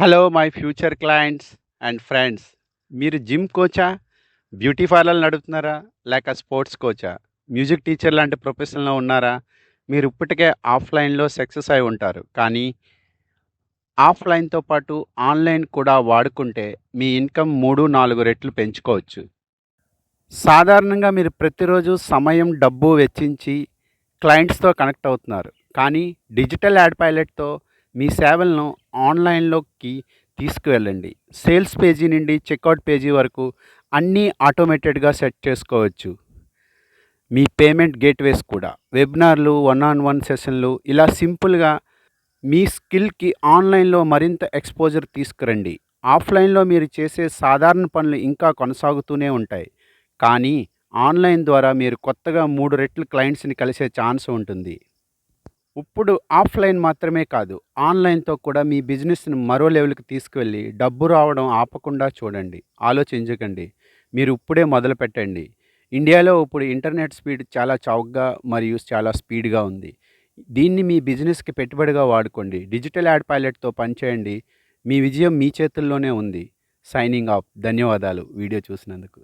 Hello my future clients and friends మీరు gym కోచా beauty parlour నడుపుతున్నారా లేక స్పోర్ట్స్ కోచా మ్యూజిక్ టీచర్ లాంటి ప్రొఫెషన్లో ఉన్నారా? మీరు ఇప్పటికే ఆఫ్లైన్లో సక్సెస్ అయి ఉంటారు. కానీ ఆఫ్లైన్తో పాటు ఆన్లైన్ కూడా వాడుకుంటే మీ ఇన్కమ్ మూడు నాలుగు రెట్లు పెంచుకోవచ్చు. సాధారణంగా మీరు ప్రతిరోజు సమయం డబ్బు వెచ్చించి క్లయింట్స్తో కనెక్ట్ అవుతున్నారు. కానీ డిజిటల్ యాడ్ పైలట్తో మీ సేవలను ఆన్లైన్లోకి తీసుకువెళ్ళండి. సేల్స్ పేజీ నుండి చెక్అవుట్ పేజీ వరకు అన్నీ ఆటోమేటెడ్గా సెట్ చేసుకోవచ్చు. మీ పేమెంట్ గేట్వేస్ కూడా. వెబినార్లు వన్ ఆన్ వన్ సెషన్లు ఇలా సింపుల్గా మీ స్కిల్కి ఆన్లైన్లో మరింత ఎక్స్పోజర్ తీసుకురండి. ఆఫ్లైన్లో మీరు చేసే సాధారణ పనులు ఇంకా కొనసాగుతూనే ఉంటాయి. కానీ ఆన్లైన్ ద్వారా మీరు కొత్తగా మూడు రెట్లు క్లయింట్స్ని కలిసే ఛాన్స్ ఉంటుంది. ఇప్పుడు ఆఫ్లైన్ మాత్రమే కాదు ఆన్లైన్తో కూడా మీ బిజినెస్ను మరో లెవెల్కి తీసుకువెళ్ళి డబ్బు రావడం ఆపకుండా చూడండి ఆలోచించకండి మీరు ఇప్పుడే మొదలు పెట్టండి. ఇండియాలో ఇప్పుడు ఇంటర్నెట్ స్పీడ్ చాలా చౌకగా మరియు చాలా స్పీడ్గా ఉంది. దీన్ని మీ బిజినెస్కి పెట్టుబడిగా వాడుకోండి డిజిటల్ యాడ్ పైలట్తో పనిచేయండి మీ విజయం మీ చేతుల్లోనే ఉంది. సైనింగ్ ఆఫ్ ధన్యవాదాలు వీడియో చూసినందుకు.